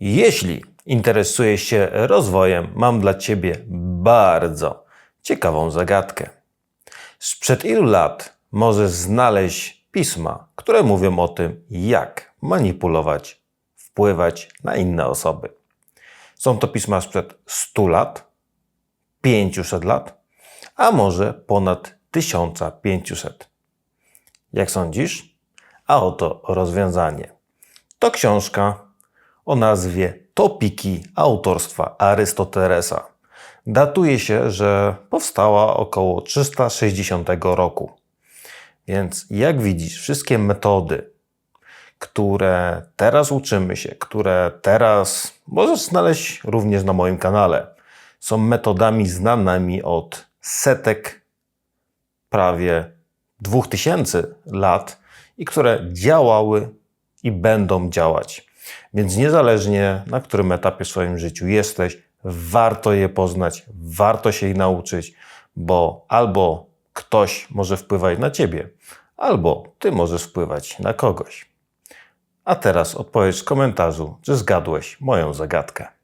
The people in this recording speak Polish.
Jeśli interesujesz się rozwojem, mam dla Ciebie bardzo ciekawą zagadkę. Sprzed ilu lat możesz znaleźć pisma, które mówią o tym, jak manipulować, wpływać na inne osoby? Są to pisma sprzed 100 lat, 500 lat, a może ponad 1500. Jak sądzisz? A oto rozwiązanie. To książka o nazwie Topiki autorstwa Arystotelesa. Datuje się, że powstała około 360 roku. Więc jak widzisz, wszystkie metody, które teraz uczymy się, które teraz możesz znaleźć również na moim kanale, są metodami znanymi od setek, prawie 2000 lat i które działały i będą działać. Więc niezależnie na którym etapie w swoim życiu jesteś, warto je poznać, warto się ich nauczyć, bo albo ktoś może wpływać na ciebie, albo ty możesz wpływać na kogoś. A teraz odpowiedz w komentarzu, czy zgadłeś moją zagadkę.